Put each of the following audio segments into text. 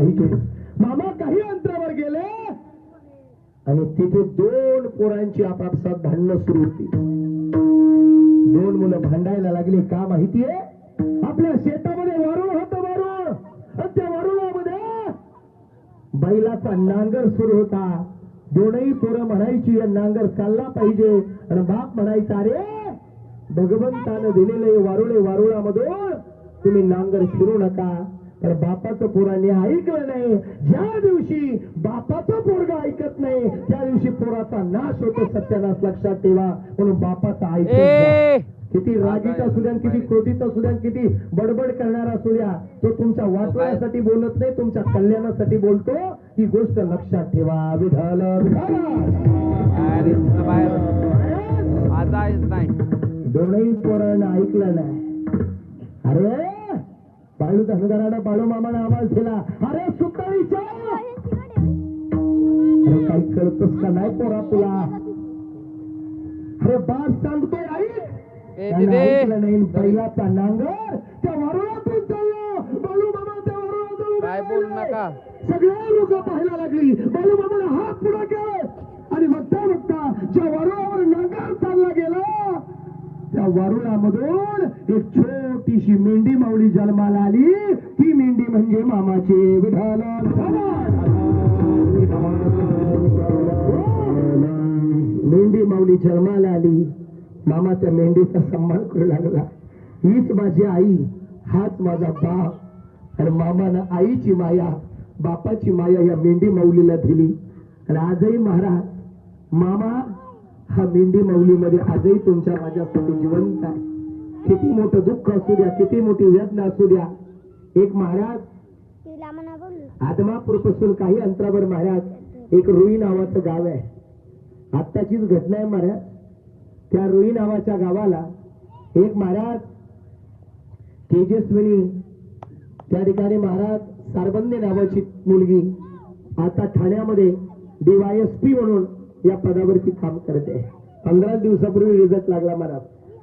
मामा काही अंतरावर गेले. आणि तिथे दोन पोरांची आपापसात भांडणं सुरू होती. दोन मुलं भांडायला लागली. का माहितीये आपल्या शेतामध्ये वारुळ होत वारुळ. आणि त्या वारुळामध्ये बैलाचा नांगर सुरू होता. दोनही पोरं म्हणायची नांगर चालला पाहिजे. आणि बाप म्हणायचा रे भगवंतानं दिलेले वारुळे वारुळामधून तुम्ही नांगर फिरू नका. तर बापाचं पोरांनी ऐकलं नाही. ज्या दिवशी बापाचं पोरगा ऐकत नाही त्या दिवशी पोराचा नाश होतो सत्यानाश लक्षात ठेवा. म्हणून बापाचा. ए! किती रागीत असू द्या किती क्रोधित असू द्या किती बडबड करणारा असू द्या तो तुमच्या वाचवण्यासाठी बोलत नाही तुमच्या कल्याणासाठी बोलतो. ही गोष्ट लक्षात ठेवा नाही. दोनही पोरांना ऐकलं नाही. अरे! बाळू धनगरानं बाळू मामाने आवाज दिला अरे सुकाळीच्या अरे काही कळतच का नाही पोरा तुला? अरे बाप सांगतोय ऐक नाही बैलाचा नांगर त्या वरुळातून चाललो. बाळू मामा त्या वरुळातून काय बोलू. नका. सगळे लोक पाहायला लागली. बाळू मामाने हात पुढे केले. आणि बघता बघता ज्या वरुळावर नांगर चालला गेला त्या वारुळामधून एक छोटीशी मेंढी माऊली जन्माला आली. ती मेंढी म्हणजे मामाचे विठाल मेंढी माऊली जन्माला आली. मामाच्या मेंढीचा सन्मान करू लागला. हीच माझी आई. हाच माझा बाप. आणि मामानं आईची माया बापाची माया या मेंढी माऊलीला दिली. आणि आजही महाराज मामा हा मेंढी माऊलीमध्ये आजही तुमच्या माझ्यासाठी जिवंत आहे. किती मोठं दुःख असू द्या किती मोठी वेदना असू द्या. एक महाराज तिला म्हणा बोल. आदमापूरपासून काही अंतरावर महाराज एक रुई नावाचं गाव आहे. आत्ताचीच घटना आहे महाराज. त्या रुई नावाच्या गावाला एक महाराज तेजस्विनी त्या ठिकाणी महाराज सारबंदे नावाची मुलगी आता ठाण्यामध्ये डीवायएसपी म्हणून या पदावरती काम करते. पंधरा दिवसापूर्वी रिझल्ट लागला मला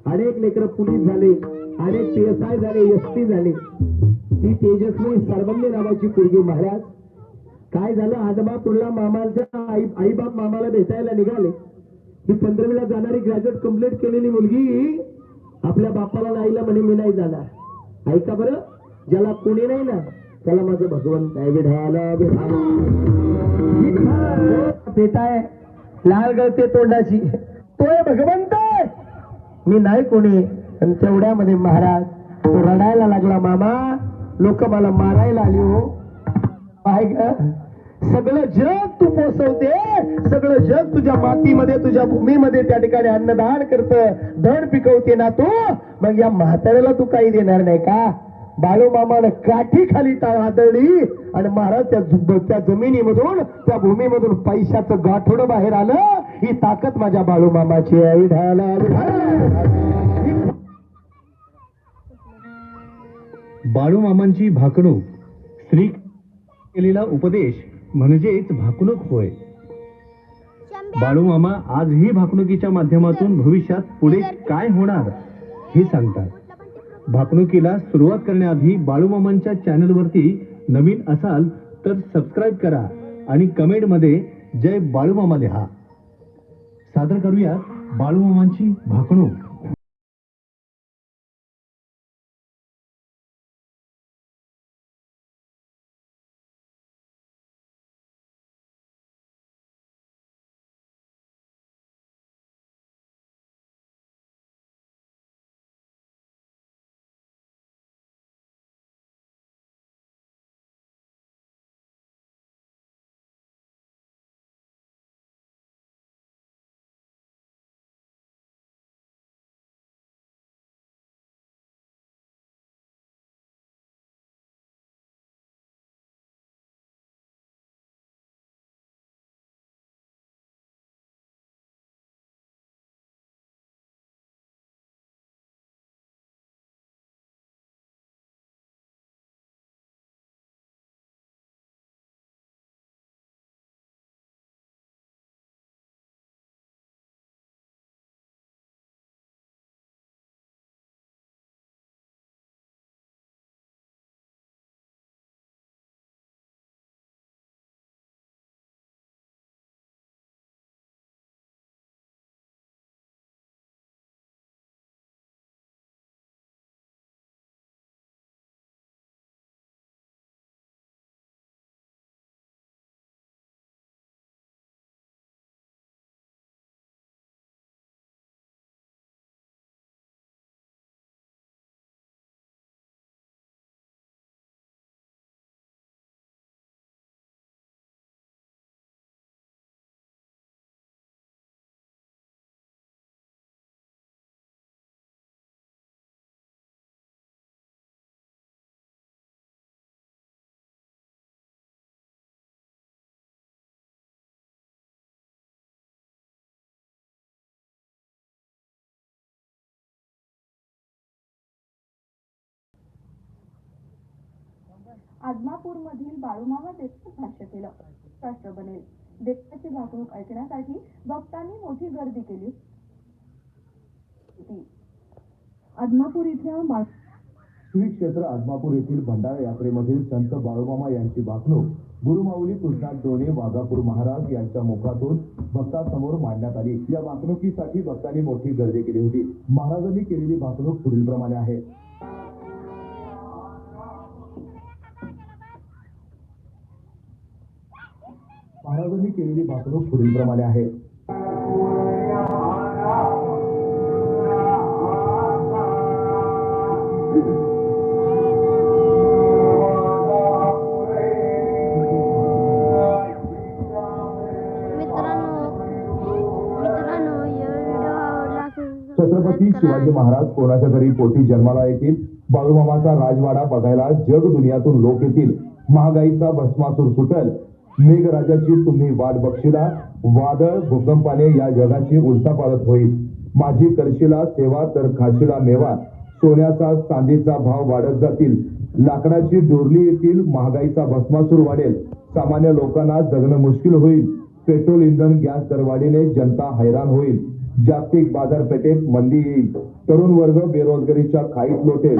अनेक लेकर पोलीस झाले अनेक पी एस आय झाले एस पी झाले. ती तेजस्वी सरबंदे नावाची पोरगी महाराज. काय झालं? आदमापूरला मामाच्या आई आईबाप मामाला भेटायला निघाले. ही पंधरावीला जाणारी ग्रॅज्युएट कंप्लीट केलेली मुलगी आपल्या बापाला नाहीला म्हणे मी नाही जाणार. ऐका बरं. ज्याला कोणी नाही ना त्याला माझं भगवंत आहे विढाला भेटाय आहे लाल गळते तोंडाची. तोय भगवंत! मी नाही कोणी. आणि तेवढ्यामध्ये महाराज तो रडायला लागला मामा लोक मला मारायला आली हो. पाय ग. सगळं जग तू पोसवते. सगळं जग तुझ्या मातीमध्ये तुझ्या भूमीमध्ये त्या ठिकाणी अन्नदान करत. धन पिकवते ना तू. मग या म्हाताऱ्याला तू काही देणार नाही का? बाळू मामानं काठी खाली हातळली आणि महाराज त्या त्या जमिनीमधून त्या भूमीमधून पैशाचं गाठोडं बाहेर आलं. ही ताकद माझ्या बाळू मामाची आहे. विठाला, विठाला. बाळूमामांची भाकणूक. श्री केलेला उपदेश म्हणजेच भाकणूक होय. बाळूमामा आजही भाकणुकीच्या माध्यमातून भविष्यात पुढे काय होणार हे सांगतात. भाकणुकीला सुरुवात करण्याआधी बाळूमामांच्या चॅनलवरती नवीन असाल तर सबस्क्राईब करा आणि कमेंटमध्ये जय बाळूमामा लिहा. सादर करूया बाळूमामांची भाकणूक. आदमापूरमधील बाळूमामा देशमुख भाष्य केलं. राष्ट्र बनेल. देशाची भाकणूक ऐकण्यासाठी भक्तांनी मोठी गर्दी केली. आदमापूर इथल्या बाळ श्री क्षेत्र आदमापूर येथील भंडारा यात्रेमधील संत बाळूमामा यांची वागणूक गुरुमाऊली कृष्णात डोणे वाघापूर महाराज यांच्या मुखातून भक्तासमोर मांडण्यात आली. या वागणुकीसाठी भक्तांनी मोठी गर्दी केली होती. महाराजांनी केलेली वागणूक पुढील प्रमाणे आहे. महाराजांनी केलेली भाकणूक पुढील प्रमाणे आहे तर छत्रपती शिवाजी. महाराज कोणाच्या घरी पोटी जन्माला येतील? बाळूमामाचा राजवाडा बघायला जग दुनियातून लोक येतील? महागाईचा भस्मासूर सुटल? मेघराजाची तुम्ही वाट बक्षिला वादळ भूकंपाने या जगाची उलटापालट होईल. माझी करशिला सेवा तर खाशिला मेवा. सोन्याचा चांदीचा भाव वाढत जातील. लाकडाची डोरली येतील महागाईचा भस्मासूर वाढेल. सामान्य लोकांना जगणं मुश्किल होईल. पेट्रोल इंधन गॅस दरवाढीने जनता हैराण होईल. जागतिक बाजारपेठेत मंदी येईल. तरुण वर्ग बेरोजगारीच्या खाईत लोटेल?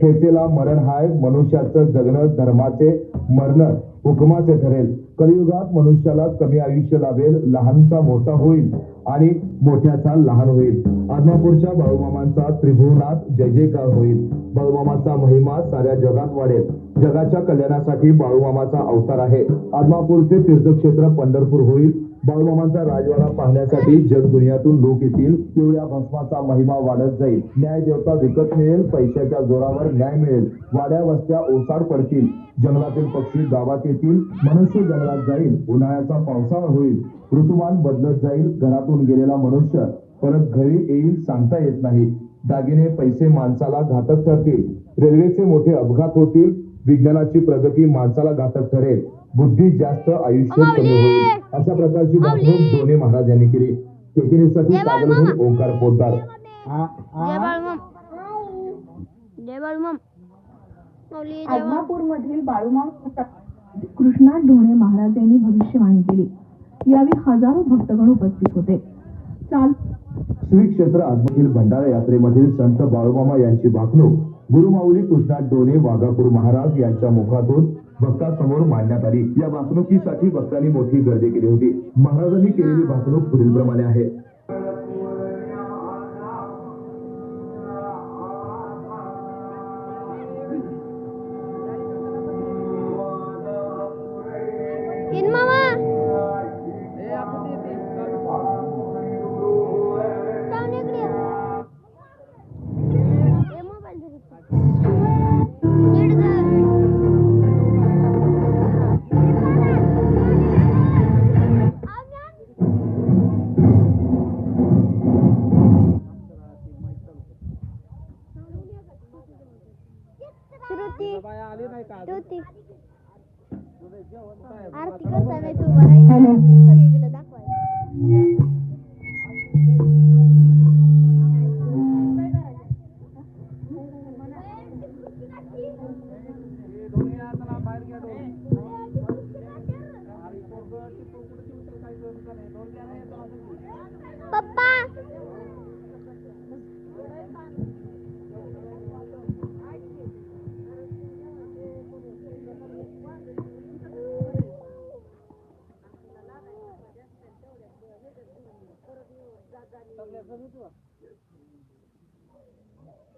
ठेचेला मरण हाय मनुष्याचं जगणं धर्माचे मरण हुकमाचे ठरेल कलियुगात मनुष्याला कमी आयुष्य लाभेल लहानचा मोठा होईल आणि मोठ्याचा लहान होईल. आदमापूरच्या बाळूमामांचा त्रिभुवनात जय जयकार होईल. बाळूमामाचा महिमा साऱ्या जगात वाढेल. जगाच्या कल्याणासाठी बाळूमामाचा अवतार आहे. आदमापूरचे तीर्थक्षेत्र पंढरपूर होईल. बाळूमामांचा राजवाडा पाहण्यासाठी जग दुनियातून लोक येतील पिवळ्या भस्माचा महिमा वाढत जाईल. न्याय देवता विकत मिळेल पैशाच्या जोरावर न्याय मिळेल. वाड्या वस्त्या ओसाड पडतील. जंगलातील पक्षी गावात येतील. मनुष्य जंगलात जाईल. उन्हाळ्याचा पावसाळा होईल. ऋतुमान बदलत जाईल. घरातून गेलेला मनुष्य परत घरी येईल सांगता येत नाही. दागिने पैसे माणसाला घातक ठरतील. रेल्वेचे मोठे अपघात होतील विज्ञानाची प्रगती माणसाला घातक ठरेल बुद्धी जास्त आयुष्य कमी होईल अशा प्रकारची भाषण दोन्ही महाराज यांनी केली. कागलहून ओंकार. आदमापूरमधील बाळूमामा कृष्णा ढोणे महाराज यांनी भविष्यवाणी केली. यावेळी हजारो भक्तगण उपस्थित होते. चाल श्री क्षेत्र आत्मधील भंडारा यात्रेमधील संत बाळूमामा यांची भाकणूक गुरुमाऊली कृष्णात डोने वाघापूर महाराज यांच्या मुखातून भक्तांसमोर मांडण्यात आली. या वासणुकीसाठी भक्तांनी मोठी गर्दी केली होती. महाराजांनी केलेली भाकणूक पुढील प्रमाणे आहे. श्रुती आरती करताना तू बरायची सगळीकडे दाखवायचं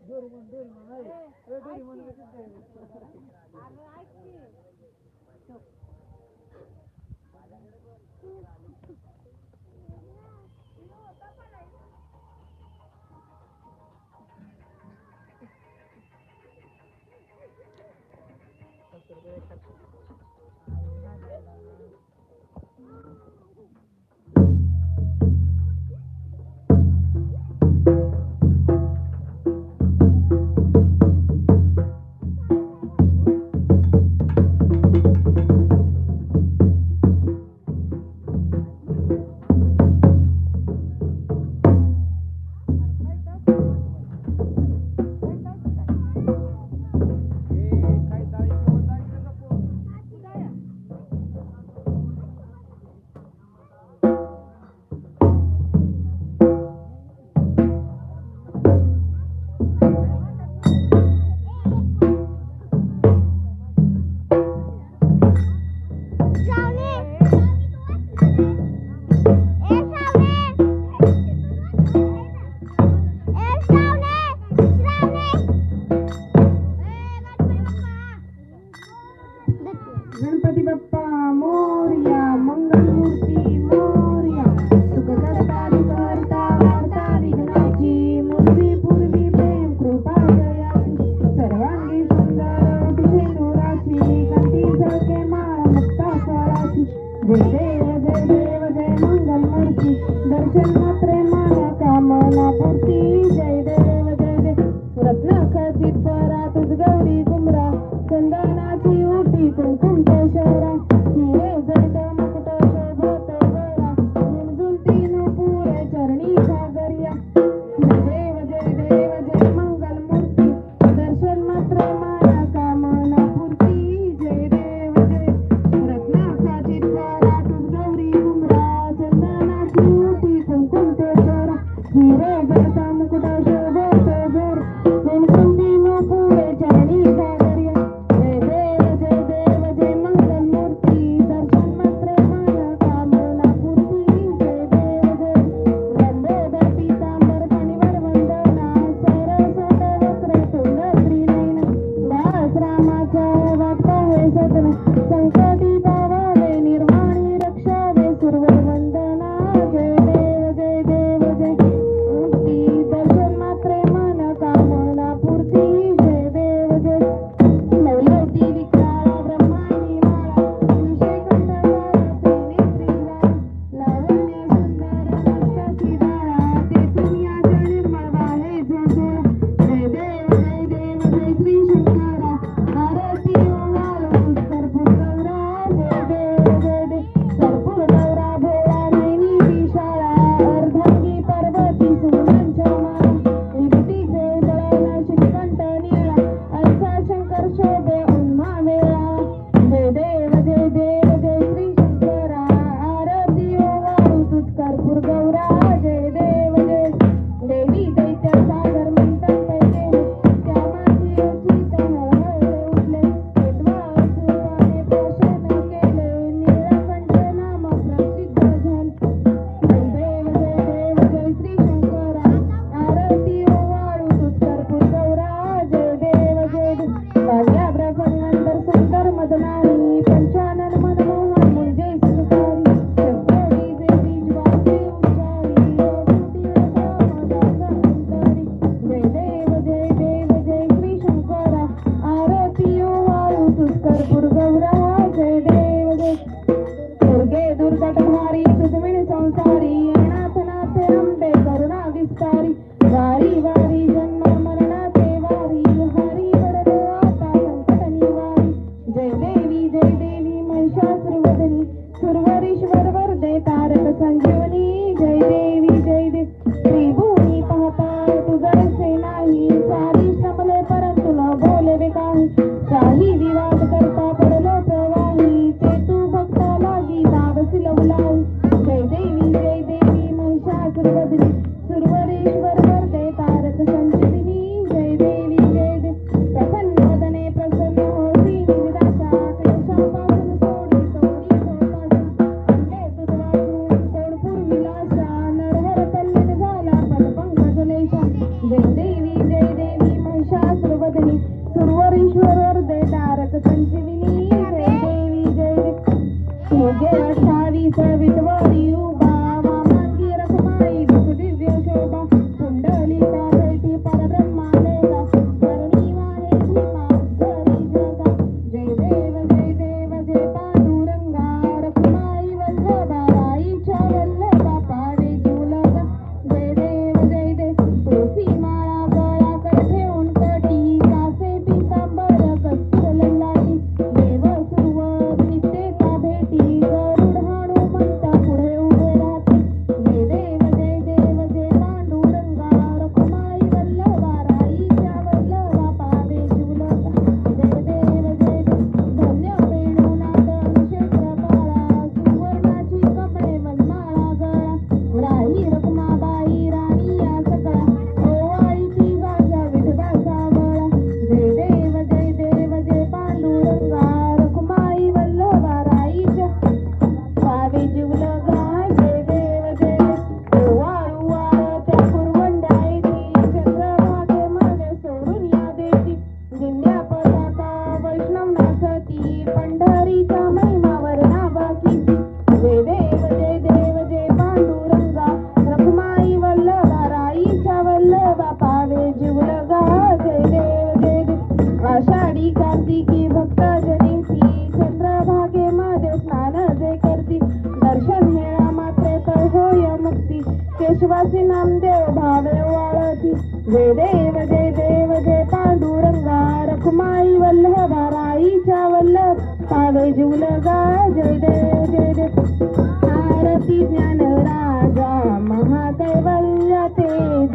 दोन दोन desde Thank you. Forget our shoddy service of audio. महाकैवल्य तेज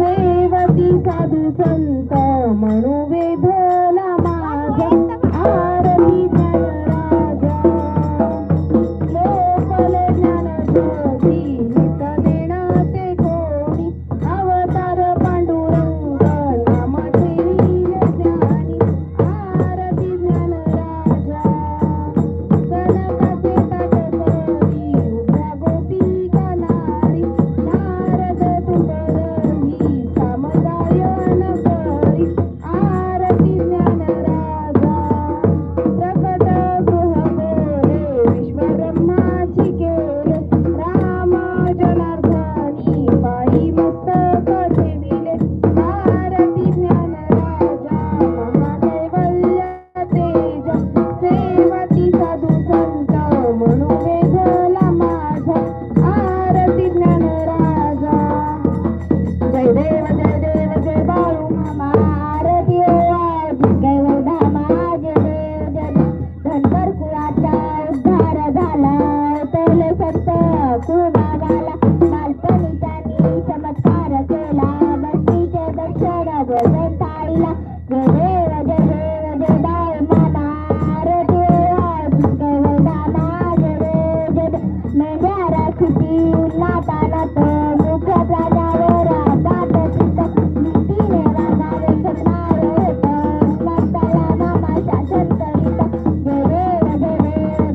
सेवती साधू संत म्हणू